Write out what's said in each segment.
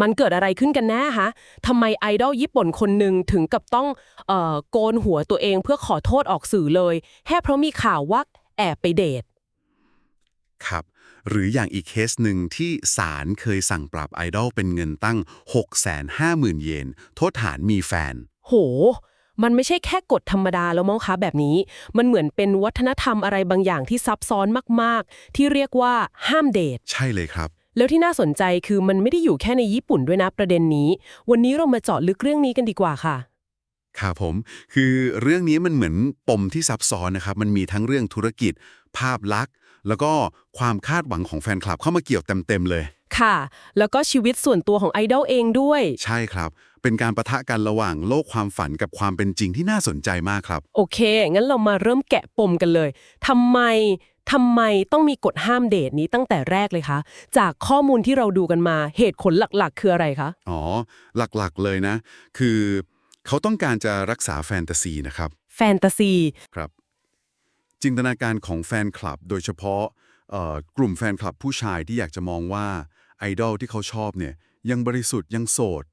มันเกิดอะไรขึ้นกันแน่ฮะทำไมไอดอลญี่ปุ่นคนหนึ่งถึงกับต้องเอ่อโกนหัวตัวเองเพื่อขอโทษออกสื่อเลย แค่เพราะมีข่าวว่าแอบไปเดท ครับ หรืออย่างอีกเคสหนึ่งที่ศาลเคยสั่งปรับไอดอลเป็นเงินตั้ง 650,000 เยน โทษฐานมีแฟน โห มันไม่ใช่แค่กฎธรรมดาแล้วมั้งคะแบบนี้ มันเหมือนเป็นวัฒนธรรมอะไรบางอย่างที่ซับซ้อนมาก ๆ ที่เรียกว่าห้ามเดท ใช่เลยครับ แล้วที่น่าสนใจคือมันไม่ได้อยู่แค่ในญี่ปุ่นด้วยนะประเด็นนี้ วันนี้เรามาเจาะลึกเรื่องนี้กันดีกว่าค่ะครับผม คือเรื่องนี้มันเหมือนปมที่ซับซ้อนนะครับ มันมีทั้งเรื่องธุรกิจ ภาพลักษณ์ แล้วก็ความคาดหวังของแฟนคลับเข้ามาเกี่ยวเต็มๆเลย ค่ะ แล้วก็ชีวิตส่วนตัวของไอดอลเองด้วย ใช่ครับ เป็นการประทะกันระหว่างโลกความฝันกับความเป็นจริงที่น่าสนใจมากครับ โอเค งั้นเรามาเริ่มแกะปมกันเลยทำไมทำไมต้องมีกฎห้ามเดทนี้ตั้งแต่แรกเลยคะ จากข้อมูลที่เราดูกันมาเหตุผลหลักๆ คืออะไรคะ อ๋อ หลักๆเลยนะ คือเขาต้องการจะรักษาแฟนตาซีนะครับ แฟนตาซีครับ จินตนาการของแฟนคลับ โดยเฉพาะเอ่อกลุ่มแฟนคลับผู้ชายที่อยากจะมองว่าไอดอลที่เขาชอบเนี่ยยังบริสุทธิ์ยังโสด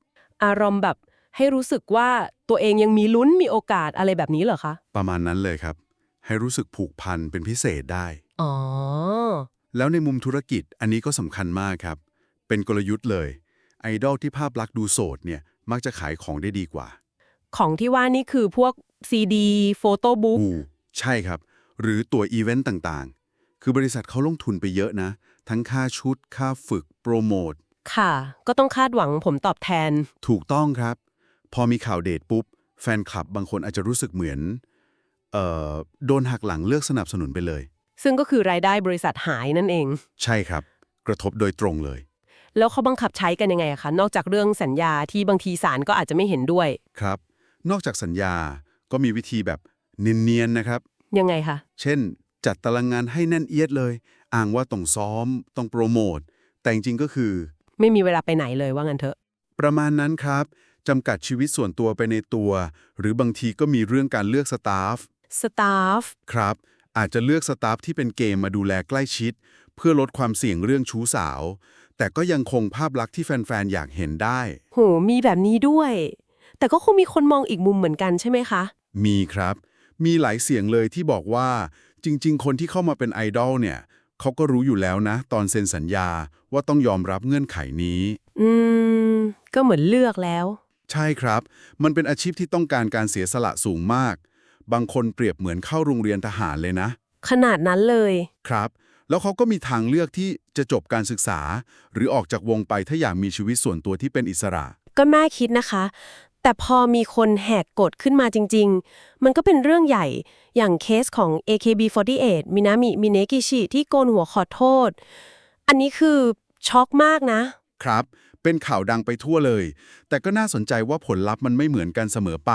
อารมณ์แบบให้รู้สึกว่าตัวเองยังมีลุ้นมีโอกาสอะไรแบบนี้เหรอคะ ประมาณนั้นเลยครับ ให้รู้สึกผูกพันเป็นพิเศษได้ อ๋อ แล้วในมุมธุรกิจอันนี้ก็สำคัญมากครับ เป็นกลยุทธ์เลย ไอดอลที่ภาพลักษณ์ดูโสดเนี่ยมักจะขายของได้ดีกว่า ของที่ว่านี่คือพวกซีดีโฟโต้บุ๊กอูใช่ครับ หรือตัวอีเวนต์ต่างๆ คือบริษัทเขาลงทุนไปเยอะนะ ทั้งค่าชุด ค่าฝึก โปรโมท ค่ะ ก็ต้องคาดหวังผมตอบแทน ถูกต้องครับ พอมีข่าวเดทปุ๊บ แฟนคลับบางคนอาจจะรู้สึกเหมือน เอ่อ โดนหักหลังเลือกสนับสนุนไปเลย ซึ่งก็คือรายได้บริษัทหายนั่นเอง ใช่ครับ กระทบโดยตรงเลย แล้วเขาบังคับใช้กันยังไงอะคะ นอกจากเรื่องสัญญาที่บางทีศาลก็อาจจะไม่เห็นด้วย ครับ นอกจากสัญญาก็มีวิธีแบบเนียนๆนะครับ ยังไงคะ เช่น จัดตารางงานให้แน่นเอียดเลย อ้างว่าต้องซ้อม ต้องโปรโมท แต่จริงๆก็คือ ไม่มีเวลาไปไหนเลยว่างั้นเถอะ ประมาณนั้นครับจำกัดชีวิตส่วนตัวไปในตัว หรือบางทีก็มีเรื่องการเลือกสตาฟสตาฟครับ อาจจะเลือกสตาฟที่เป็นเกมมาดูแลใกล้ชิด เพื่อลดความเสี่ยงเรื่องชู้สาว แต่ก็ยังคงภาพลักษณ์ที่แฟน ๆ อยากเห็นได้ โห มีแบบนี้ด้วย แต่ก็คงมีคนมองอีกมุมเหมือนกันใช่ไหมคะ มีครับ มีหลายเสียงเลยที่บอกว่า จริง ๆ คนที่เข้ามาเป็นไอดอลเนี่ย เขาก็รู้อยู่แล้วนะ ตอนเซ็นสัญญาว่าต้องยอมรับเงื่อนไขนี้ อืม ก็เหมือนเลือกแล้ว ใช่ครับ มันเป็นอาชีพที่ต้องการการเสียสละสูงมาก บางคนเปรียบเหมือนเข้าโรงเรียนทหารเลยนะ ขนาดนั้นเลย ครับ แล้วเขาก็มีทางเลือกที่จะจบการศึกษา หรือออกจากวงไปถ้าอยากมีชีวิตส่วนตัวที่เป็นอิสระ ก็น่าคิดนะคะ แต่พอมีคนแหกกฎขึ้นมาจริง ๆ มันก็เป็นเรื่องใหญ่อย่างเคสของ AKB48 มินามิมิเนกิชิที่โกนหัวขอโทษ อันนี้คือช็อกมากนะ ครับ เป็นข่าวดังไปทั่วเลย แต่ก็น่าสนใจว่าผลลัพธ์มันไม่เหมือนกันเสมอไป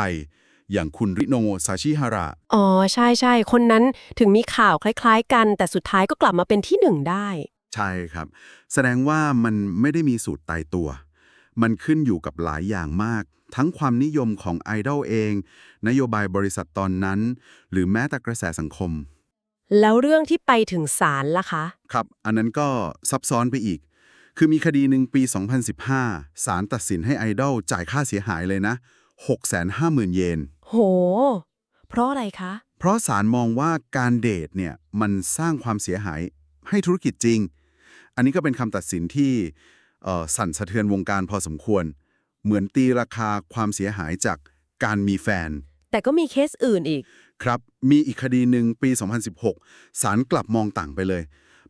อย่างคุณริโนซาชิฮาระ อ๋อ ใช่ใช่คนนั้นถึงมีข่าวคล้าย ๆ กัน แต่สุดท้ายก็กลับมาเป็นที่หนึ่งได้ ใช่ครับ แสดงว่ามันไม่ได้มีสูตรตายตัว มันขึ้นอยู่กับหลายอย่างมาก ทั้งความนิยมของไอดอลเอง นโยบายบริษัทตอนนั้น หรือแม้แต่กระแสสังคม แล้วเรื่องที่ไปถึงศาลล่ะคะ ครับ อันนั้นก็ซับซ้อนไปอีก คือมีคดีหนึ่งปี 2015 ศาลตัดสินให้ไอดอลจ่ายค่าเสียหายเลยนะ650,000 เยน โห เพราะอะไรคะ เพราะศาลมองว่าการเดทเนี่ยมันสร้างความเสียหายให้ธุรกิจจริง อันนี้ก็เป็นคำตัดสินที่เอ่อ สั่นสะเทือนวงการพอสมควร เหมือนตีราคาความเสียหายจากการมีแฟน แต่ก็มีเคสอื่นอีก ครับ มีอีกคดีหนึ่งปี 2016 ศาลกลับมองต่างไปเลย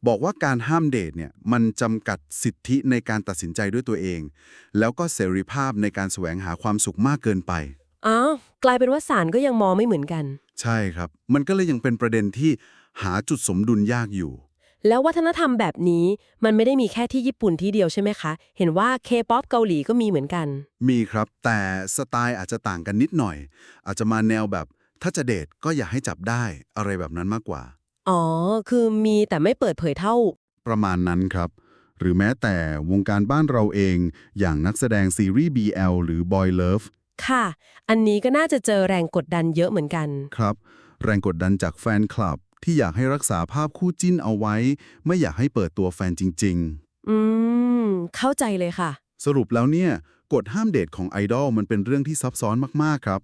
บอกว่าการห้ามเดทเนี่ยมันจำกัดสิทธิในการตัดสินใจด้วยตัวเอง แล้วก็เสรีภาพในการแสวงหาความสุขมากเกินไปอ้าวกลายเป็นว่าศาลก็ยังมองไม่เหมือนกัน ใช่ครับ มันก็เลยยังเป็นประเด็นที่หาจุดสมดุลยากอยู่ แล้ววัฒนธรรมแบบนี้มันไม่ได้มีแค่ที่ญี่ปุ่นที่เดียวใช่ไหมคะ เห็นว่าเคป๊อปเกาหลีก็มีเหมือนกัน มีครับ แต่สไตล์อาจจะต่างกันนิดหน่อย อาจจะมาแนวแบบถ้าจะเดทก็อย่าให้จับได้อะไรแบบนั้นมากกว่า อ๋อ คือมีแต่ไม่เปิดเผยเท่า ประมาณนั้นครับ หรือแม้แต่วงการบ้านเราเองอย่างนักแสดงซีรีส์ BL หรือ Boy Love ค่ะ อันนี้ก็น่าจะเจอแรงกดดันเยอะเหมือนกัน ครับ แรงกดดันจากแฟนคลับ ที่อยากให้รักษาภาพคู่จิ้นเอาไว้ ไม่อยากให้เปิดตัวแฟนจริง อืม เข้าใจเลยค่ะสรุปแล้วเนี่ยกฎห้ามเดทของไอดอลมันเป็นเรื่องที่ซับซ้อนมากๆครับ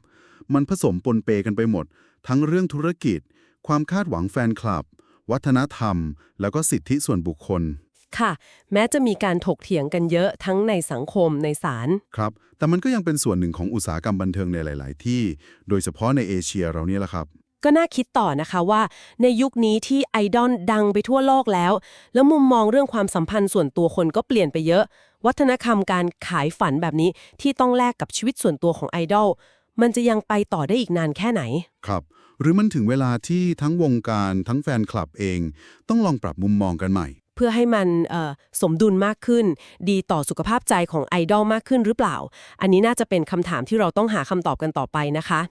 มันผสมปนเปกันไปหมด ทั้งเรื่องธุรกิจ ความคาดหวังแฟนคลับ วัฒนธรรม แล้วก็สิทธิส่วนบุคคล ค่ะ แม้จะมีการถกเถียงกันเยอะทั้งในสังคมในศาล ครับ แต่มันก็ยังเป็นส่วนหนึ่งของอุตสาหกรรมบันเทิงในหลาย ๆ ที่ โดยเฉพาะในเอเชียเราเนี่ยแหละครับ ก็น่าคิดต่อนะคะว่า ในยุคนี้ที่ไอดอลดังไปทั่วโลกแล้ว แล้วมุมมองเรื่องความสัมพันธ์ส่วนตัวคนก็เปลี่ยนไปเยอะ วัฒนธรรมการขายฝันแบบนี้ที่ต้องแลกกับชีวิตส่วนตัวของไอดอลมันจะยังไปต่อได้อีกนานแค่ไหน ครับ หรือมันถึงเวลาที่ทั้งวงการทั้งแฟนคลับเอง ต้องลองปรับมุมมองกันใหม่ เพื่อให้มันเอ่อสมดุลมากขึ้น ดีต่อสุขภาพใจของไอดอลมากขึ้นหรือเปล่า อันนี้น่าจะเป็นคำถามที่เราต้องหาคำตอบกันต่อไปนะคะ